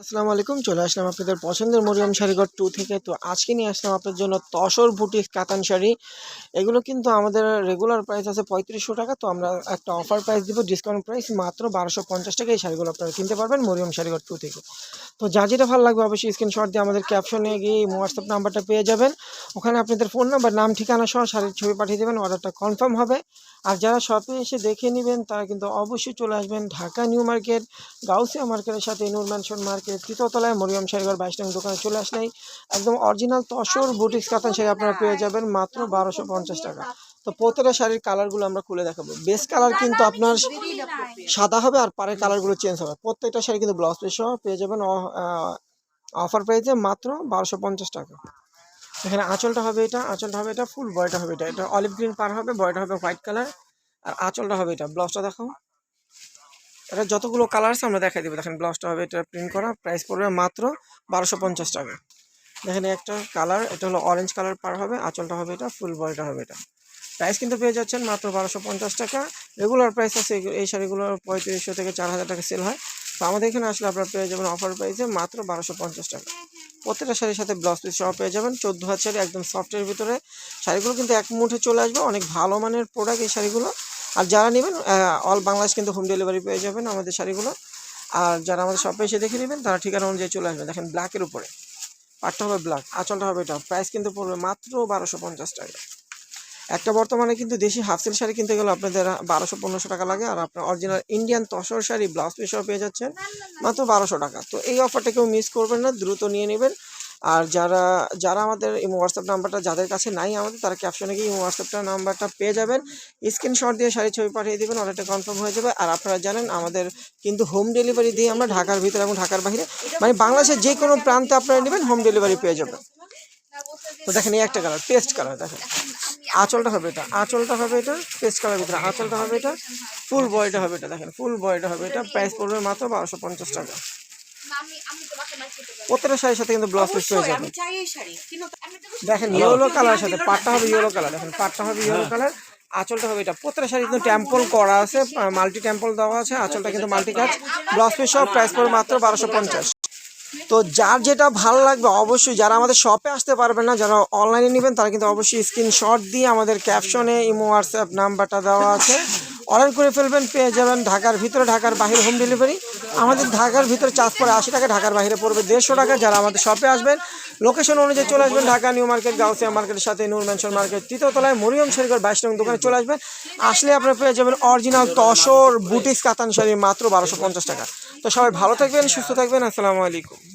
আসসালামু আলাইকুম, চলে আসলাম আপনাদের পছন্দের মরিয়ম শাড়িঘর টু থেকে। তো আজকে নিয়ে আসলাম আপনার জন্য তসর বুটিক কাতান শাড়ি। এগুলো কিন্তু আমাদের রেগুলার প্রাইস আছে পঁয়ত্রিশশো টাকা। তো আমরা একটা অফার প্রাইস দিব ডিসকাউন্ট প্রাইস মাত্র বারোশো পঞ্চাশ টাকা। এই শাড়িগুলো আপনারা কিনতে পারবেন মরিয়ম শাড়িঘর টু থেকে। তো যা যেটা ভালো লাগবে অবশ্যই স্ক্রিনশট দিয়ে আমাদের ক্যাপশনে গিয়ে হোয়াটসঅ্যাপ নাম্বারটা পেয়ে যাবেন। ওখানে আপনাদের ফোন নাম্বার নাম, ঠিকানা সহ শাড়ির ছবি পাঠিয়ে দেবেন অর্ডারটা কনফার্ম হবে। আর যারা শপে এসে দেখে নেবেন, তারা কিন্তু অবশ্যই চলে আসবেন ঢাকা নিউ মার্কেট, গাউসিয়া মার্কেটের সাথে নূর ম্যানশন মার্কেট। তৃতীয়তলায় মরিয়ম শাড়িঘর বাইশ নং দোকানে চলে আসলেই একদম অরিজিনাল তসর বুটিক্স কাতান শাড়ি আপনারা পেয়ে যাবেন মাত্র বারোশো পঞ্চাশ টাকা। তো প্রত্যেকটা শাড়ির কালারগুলো আমরা খুলে দেখাবো। বেস কালার কিন্তু আপনার সাদা হবে আর পাড়ের কালারগুলো চেঞ্জ হবে। প্রত্যেকটা শাড়ি কিন্তু ব্লাউজ পিস পেয়ে যাবেন অফার প্রাইসে মাত্র বারোশো পঞ্চাশ টাকা। এখানে আঁচলটা হবে এটা, আঁচলটা হবে এটা, ফুল বয়টা হবে এটা। এটা অলিভ গ্রিন পার হবে বয়টা হবে হোয়াইট কালার। আর আঁচলটা হবে এটা। ব্লাউজটা দেখাও। এটা যতগুলো কালার আছে আমরা দেখাই দেবো। দেখেন ব্লাউজটা হবে, এটা প্রিন্ট করা প্রাইস পড়বে মাত্র বারোশো পঞ্চাশ টাকা। দেখেন একটা কালার এটা হলো অরেঞ্জ কালার পার হবে, আঁচলটা হবে এটা ফুল বয়টা হবে এটা। প্রাইস কিন্তু পেয়ে যাচ্ছেন মাত্র বারোশো পঞ্চাশ টাকা। রেগুলার প্রাইস আছে, এই শাড়িগুলোর পঁয়ত্রিশশো থেকে চার হাজার টাকা সেল হয়। তো আমাদের এখানে আসলে আপনারা পেয়ে যাবেন অফার প্রাইসে মাত্র বারোশো পঞ্চাশ টাকা। প্রত্যেকটা শাড়ির সাথে ব্লাউজ পিস সহ পেয়ে যাবেন। চোদ্দ হাজার শাড়ি একদম সফটের ভিতরে। শাড়িগুলো কিন্তু এক মুঠে চলে আসবে। অনেক ভালো মানের প্রোডাক্ট এই শাড়িগুলো। আর যারা নেবেন অল বাংলাদেশ কিন্তু হোম ডেলিভারি পেয়ে যাবেন আমাদের শাড়িগুলো। আর যারা আমাদের শপে এসে দেখে নেবেন, তারা ঠিকানা অনুযায়ী চলে আসবেন। দেখেন ব্ল্যাকের উপরে। পাটটা হবে ব্ল্যাক আঁচলটা হবে এটা। প্রাইস কিন্তু পড়বে মাত্র বারোশো পঞ্চাশ টাকা। একটা বর্তমানে কিন্তু দেশি হাফ সিল শাড়ি কিনতে গেলে আপনাদের বারোশো পনেরোশো টাকা লাগে। আর আপনার original Indian tussar sari blouse পিসও পেয়ে যাচ্ছেন। মাত্র বারোশো টাকা। তো এই অফারটা কেউ মিস করবেন না। দ্রুত নিয়ে নেবেন। আর যারা যারা আমাদের এই হোয়াটসঅ্যাপ নাম্বারটা যাদের কাছে নাই আমাদের, তারা ক্যাপশনে গিয়ে হোয়াটসঅ্যাপটা নাম্বারটা পেয়ে যাবেন। স্ক্রিনশট দিয়ে শাড়ি ছবি পাঠিয়ে দেবেন, অর্ডারটা কনফার্ম হয়ে যাবে। আর আপনারা জানেন, আমাদের কিন্তু হোম ডেলিভারি দিয়ে আমরা ঢাকার ভিতরে এবং ঢাকার বাইরে মানে বাংলাদেশের যে কোনো প্রান্তে আপনারা নেবেন হোম ডেলিভারি পেয়ে যাবেন। তো দেখেন এই একটা কালার পেস্ট কালার দেখেন। আঁচলটা হবে এটা, আঁচলটা হবে এটা পেস্ট কালার ভিতরে আঁচলটা হবে এটা ফুল বয়টা হবে এটা, দেখেন ফুল বয়টা হবে এটা প্রাইস পড়বে মাত্র বারোশো পঞ্চাশ টাকা। প্রত্যেকটা শাড়ির সাথে কিন্তু ব্লাউজ পিস পেয়ে যাবেন দেখেন ইয়েলো কালার সাথে পাটটা হবে ইয়েলো কালার দেখেন পাটটা হবে ইয়েলো কালার আঁচলটা হবে এটা। প্রত্যেকটা শাড়ি কিন্তু টেম্পল করা আছে মাল্টি টেম্পল দেওয়া আছে আঁচলটা কিন্তু মাল্টি কাজ ব্লাউজ পিস সব প্রাইস পড়বে মাত্র বারোশো পঞ্চাশ। তো যার যেটা ভালো লাগবে অবশ্যই যারা আমাদের শপে আসতে পারবেন না যারা অনলাইনে নেবেন তারা কিন্তু অবশ্যই স্ক্রিনশট দিয়ে আমাদের ক্যাপশনে ইমো হোয়াটসঅ্যাপ নাম্বারটা দেওয়া আছে। অর্ডার করে ফেলবেন পেয়ে যাবেন ঢাকার ভিতরে ঢাকার বাইরে হোম ডেলিভারি আমাদের ঢাকার ভিতরে চাষ পড়ে আশি টাকা, ঢাকার বাইরে পড়বে দেড়শো টাকা। যারা আমাদের শপে আসবেন লোকেশন অনুযায়ী চলে আসবেন, ঢাকা নিউ মার্কেট, গাউসিয়া মার্কেটের সাথে নূর মেনশন মার্কেট তৃতীয়তলায় মরিয়ম শেরগড় বাইশ নং দোকানে চলে আসবেন। আসলে আপনারা পেয়ে যাবেন অরিজিনাল তসর বুটিস কাতান শাড়ি মাত্র বারোশো পঞ্চাশ টাকা। তো সবাই ভালো থাকবেন, সুস্থ থাকবেন, আসসালামু আলাইকুম।